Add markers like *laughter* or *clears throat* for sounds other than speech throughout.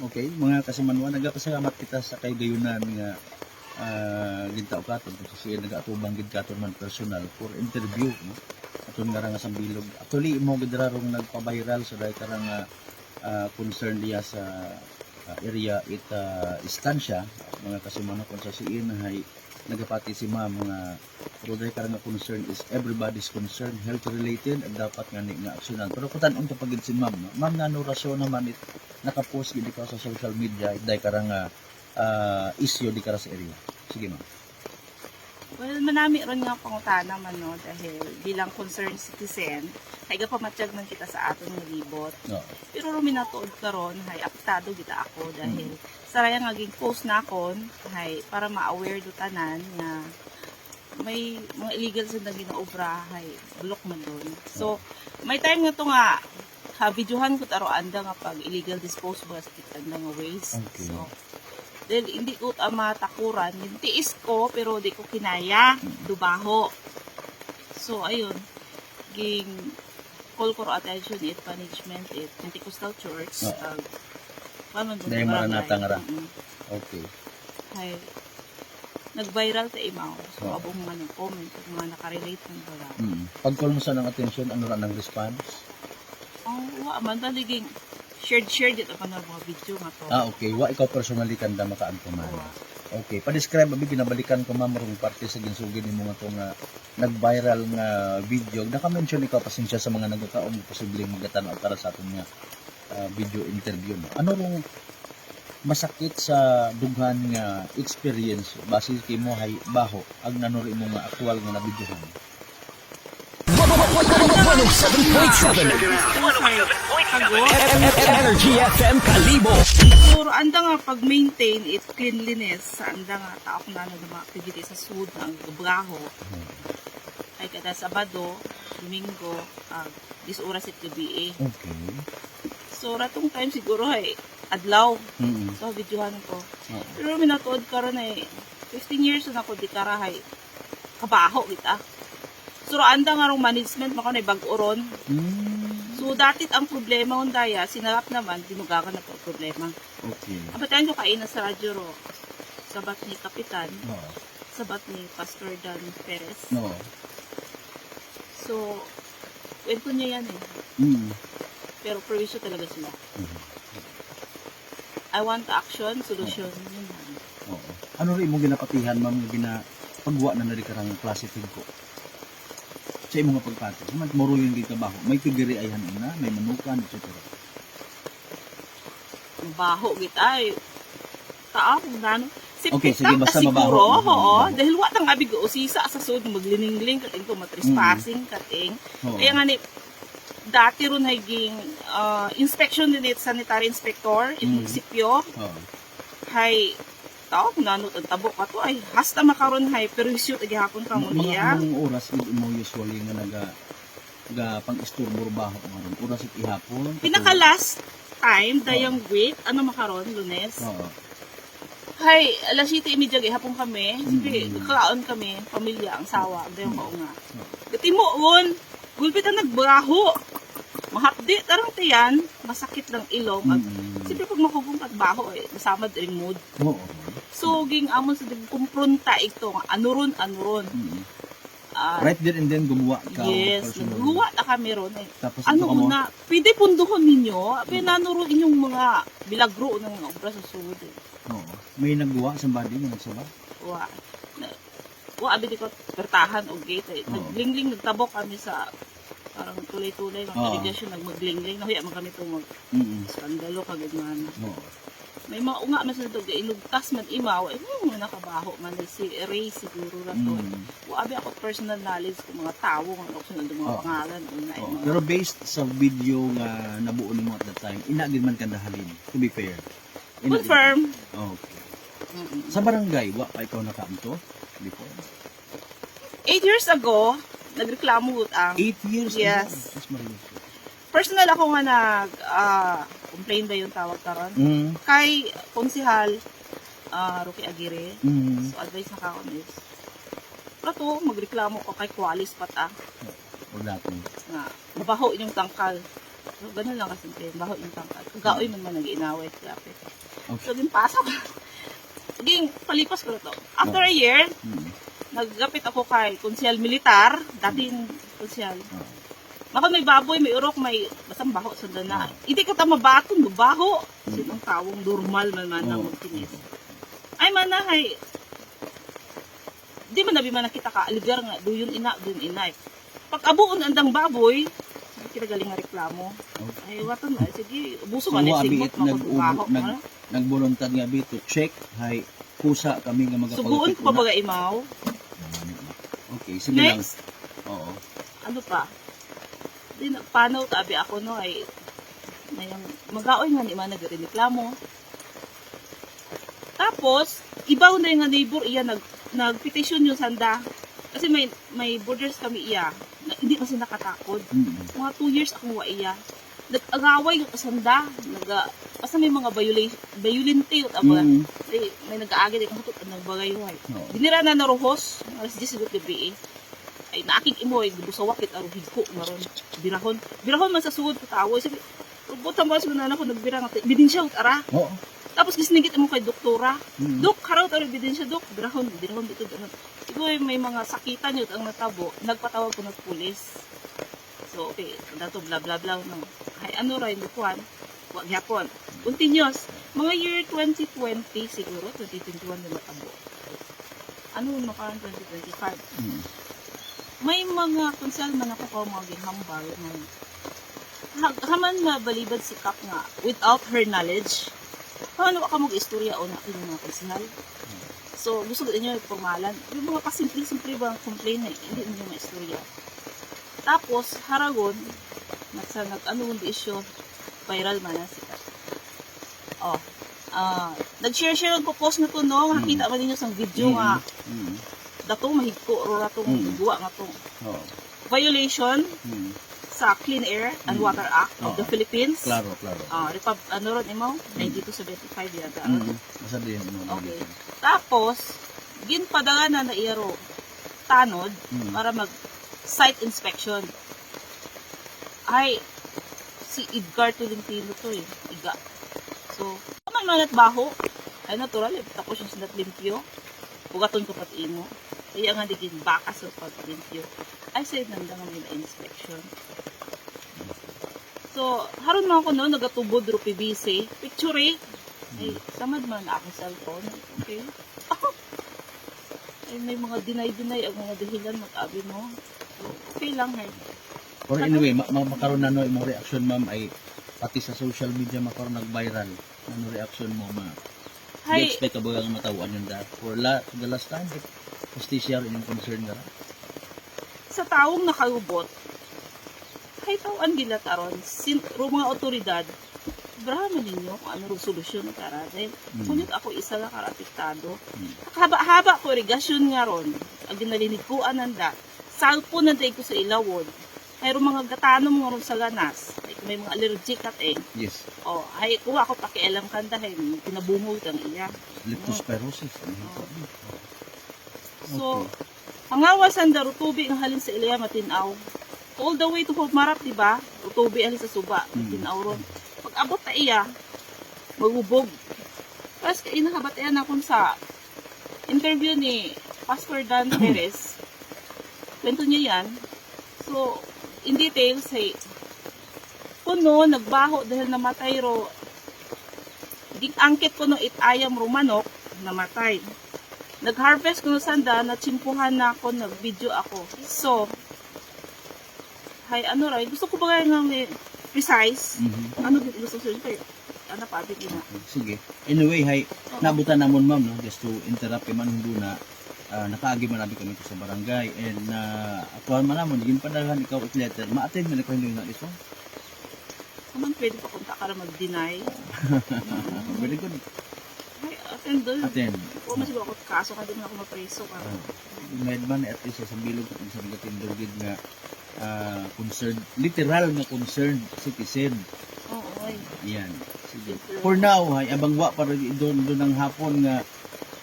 Okay, mga kasimanwa, nagapasalamat kita sa kay gayunan nga uh, gintaw katon kasi siya nagaatubang gid katon man personal for interview no? aton nga nga sa bilog. Actually mo gid ra rong nagpa-viral so dahil karang uh, uh, concern diya sa uh, area ita istansya mga kasimanwa kung sa siin hay nagapati si ma'am. Nga dahil karang concern is everybody's concern health related at dapat nga ni nga aksyonan pero kutan-on ka pagid si ma'am no? ma'am nga no rasyon naman it nakapost gid ka sa social media dahil karang nga ah, issue di kara sa area. Sige ma'am Well, manami ron nga pangutana man no dahil bilang concerned citizen, ay ga pamatsyag man kita sa aton nga libot. no Pero ruminatuod karon hay apektado kita ako dahil sa raya nga ging post na akon hay para ma-aware do tanan nga may mga illegal sa naging obra hay block man doon. So, may time nga to nga ha videohan ko taro anda nga pag illegal dispose ba sa kitanda nga waste. Okay. So, dahil hindi ko ta matakuran, yung tiis ko pero di ko kinaya, dubaho. So, ayun, ging call ko ro attention it management it Pentecostal Church. Oo. Uh, paano doon? Dahil nga ra. Mm-mm. okay Hay, nag-viral ta imaw. So, Oo. abong mga nag-comment, kung mga nakarelate ng baga. mm. pag-call mo sa ng attention ano ra ng response Oh, wa man taliging shared shared dito pa na mga video nga to. ah okay. Wa ikaw personally kanda makaanto man Wa. okay. Pa-describe abi ginabalikan ko ma'am rong parte sa ginsugid nimo nga to nga nag-viral nga video. Naka-mention ikaw pasensya sa mga nagkakaon posibleng magatanaw para sa aton nga ah, video interview no? Ano rong masakit sa dughan nga experience? Base kay mo hay baho ang nanuri mo nga actual nga na videohan 107.7 Energy FM Kalibo. Siguro, anda nga pag-maintain it cleanliness sa anda nga taok na ano mga activity sa sud ang gabraho. Ay kada Sabado, Domingo, uh, dis oras it gabi eh. okay So, ratong time siguro ay adlaw. mm So, videohan ko. Oo. Pero minatuod karon ay 15 years na ako di karahay. Kabaho kita. So, anda nga rong management mako na bag-oron. Mm. So, datit ang problema kung daya, sinarap naman, dinugakan na po ang problema. okay Kapatayan ko kain na sa radyo ro. Sabat ni Kapitan, no sabat ni Pastor Dan Perez. no So, kwento niya yan eh. mm Pero proviso talaga sila. Mhm. I want action, solution. Yun lang. Oo. Ano rin mo ginapatihan ma'am gina pagwa na nari karang klase ko sa imong pagpato. Naman moro yung di trabaho. May tigiri ayhan una, may manukan, etc. Ang baho kita eh. Taa kung gano. Okay, sige, basta mabaho. Mhm. oo. Dahil wa nang abig o sisa sa sud magliningling kating ko matrespassing kating. Oo. Kaya nga ni dati ron higing uh, inspection din it sanitary inspector in Mhm. munisipyo Oo. hay tao kung nanot ang tabo ka to ay hasta makaron hay perwisyo agi hapon ka mo Mga niya anong oras gid mo usually nga naga ga pang isturbo baho maron. Oras it ihapon. pinaka last time dayang week ano makaron lunes Oo. hay alas 7:30 agi hapon kami sige Mhm. kakaon kami pamilya ang sawa dayang kaunga Oo. Gati mo won gulpit ang nagbraho mahapdi tarang tiyan masakit lang ilong Mm. Siyempre pag makugungkat baho eh, masamad ring mood. Oo. So, ging amon sa kumpronta ito, nga anuron, anuron. Mm. Ah, Right there and then gumawa ka. yes, nagluwa na kami ron eh. Tapos Ano mo. una, pwede punduhon ninyo, pinanuro inyong mga bilagro ng mga obra sa sud. Eh. Oo. May nagguwa sa body nga nagsaba. Wa, na, wa abi di ko pertahan o gate eh. Naglingling, nagtabok kami sa parang tulay-tulay ng irrigation, nagmaglingling. Nahuya man kami itong mag Mm. skandalo kagad man. Oo. May mga unga man sa dog inugtas man imaw eh mo nakabaho man eh, si Ray siguro ra to Mm. wa abi ako personal knowledge kung mga tawo nga ako sunod mga Oo. pangalan una mga Pero based sa video nga nabuo nimo at that time, ina gid man kanda halin. To be fair. Ina confirm Okay. Mm-mm. Sa barangay, wa pa ikaw nakaamto before. eight years ago nagreklamo ang Eight years Yes. ago. Personal ako nga nag ah, complain ba yung tawag karon Mm. kay konsihal ah Rocky Aguirre Mm. so advice na ka is Prato, magreklamo ko kay Qualis pata O dati. nga mabaho inyong tangkal So, ganun lang kasi kayo. Baho yung tangkad. Kagaoy man man nag-inaway. Grabe. Oh. So, din pasok. *laughs* Saging, palipas ko na to. After a year, Mm. naggapit ako kay konsyal militar. Dating konsyal. Oh. Ako may baboy, may urok, may basang baho sa dana. Hindi ka ta mabaton, baho. Sinong tawong normal man man ang Oh. magkinis. Ay manahay. Di man nabi man nakita ka aligar nga duyon ina, duyon inay. Pag abuon andang baboy, ay kinagaling nga reklamo. Ay waton na sige, buso So, man ni abi sigot it nag nag nagbuluntad nga bi to check hay kusa kami nga Suguon magapalupit ko pa baga imaw. Okay, sige lang. Oo. ano pa? Di na, paano tabi ako no ay mayang magaoy nga ni man nagreklamo. Tapos, ibaw na yung nga neighbor iya nag nagpetition yung sanda. Kasi may may borders kami iya. Na, hindi kasi nakatakod. Mm. Mga two years ako wa iya. Nag-agaway yung kasanda. Nag basta may mga violation violente yung aba. Mm. May, may nag-aagit yung hutot ng bagay yung Oo. Dinira na naruhos, alas 10 sigot gabi eh. Ay naakig imo ay gusto sa wakit aro higko maron. Birahon. Birahon man sa sugod ko tawo. Sabi, Robot ang mga na ako nagbira nga. Bidensya ut ara. Oo. Tapos gisnigit mo kay doktora. Mm. Dok, haraw taro bidensya dok. Birahon, birahon dito. birahon. Siguro may mga sakitan yun ang natabo. Nagpatawag ko ng pulis. So, okay. Dato bla bla bla. No. Ay, ano rin, lukuan. Wag yapon. Continuous. Mga year 2020 siguro, 2021 na matabo. Ano makaran 2025? Mm. May mga konsel man ako ko mga gihambal na ha- haman mabalibad si Kap nga without her knowledge. Paano ka mag istorya o na yung mga konsehal? So, gusto ko niyo formalan. Yung mga pasimple-simple ba ang complain na hindi mo mga istorya. Tapos, haragon, nasa nag-ano yung issue, viral man na si Kap. Oh, ah, nag-share-share ko post na to no, makita man ninyo sa video nga Mm. Datong mahigko o datong Mm. guwa nga to Oo. violation Mm. sa Clean Air and Mm. Water Act of Oo. the Philippines. Klaro, klaro. Ah, repub ano ron imo? 9275 yata. Mm. Din mo. Okay. Tapos ginpadaga na na iyaro tanod Mm. para mag site inspection. Ay si Edgar Tolentino to eh. Iga. So, naman man at baho. Ay natural, eh, tapos yung sinat limpyo. Pugaton ko pati imo. Kaya nga digin baka sa paglimpyo. Ay say nanda nga nila inspection. So, haron man ako no, nagatubod ro PVC. Picture eh. Ay, samad man na akong cellphone. Okay. Ay, may mga deny-deny ang mga dahilan mag-abi mo. So, okay lang, hey. Or anyway, ma- ma- makaroon na no, imong reaction ma'am ay pati sa social media makaroon nag-viral. Ano reaction mo ma? Di Hay, expect ka ba nga matawan yun da? For la, the last time, justisya rin yung concern na? sa taong nakalubot, hay tawan gila taron, sin, ro mga otoridad, Ibrahan ninyo kung ano ro solusyon. Dahil, Mm. kunit ako isa lang kara apektado. Mm. Haba-haba ko irigasyon nga ron. Ang ginalinig ko ananda. Salpo na ko sa ilawod. Mayroong mga gatanom nga ron sa ganas. Ay, kung may mga allergic at eh. Yes. Oh, ay kuha ko pakialam kan dahil pinabungol kang iya. Leptospirosis. So, pangawas ang tubig ang halin sa ilaya matinaw. All the way to Humarap, di ba? Tubig halin sa suba, Mm. matinaw ron. Pag abot na iya, magubog. Tapos inahabat yan akong sa interview ni Pastor Dan *clears throat* Perez. Kwento niya yan. So, in details, hey, kuno, nagbaho dahil namatay ro. Di angkit ko no itayam ro manok, namatay. Nag-harvest ko no sanda, natsimpuhan na ako, nag-video ako. So, hay, ano rin, gusto ko ba nga may precise? Mhm. Ano gusto ko kayo? Ano pa, abit na. Sige. Anyway, hay, nabutan namon ma'am, no? just to interrupt kay Manong Duna, uh, nakaagi man namin kami sa barangay and uh, atuan man namon, yung padalhan ikaw at letter, ma-attend na ko hindi na iso. Naman pwede pa kung takara mag-deny. *laughs* Very good. Ay, attend doon. Attend. O, mas ako kaso ka din ako mapreso ka. Medman at least sa bilog at sa gatindogid nga ah, concerned, literal nga concerned citizen. Oo, ay. Yan. Sige. For now, hay, abang wa para doon doon ang hapon nga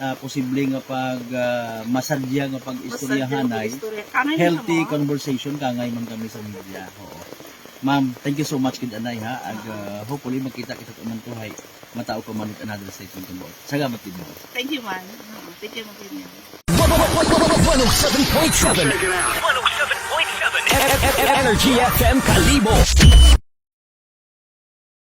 ah, posible nga pag ah, masadya nga pag istoryahan ay Istorya. Kanay healthy ah. conversation kangay man kami sa media. Oo. Ma'am, thank you so much kid anay ha. Ag uh, hopefully magkita kita tuman to hay matao ko man another statement mo. Salamat kid mo. Thank you man. Thank you man. 107.7 107.7 Energy FM Kalibo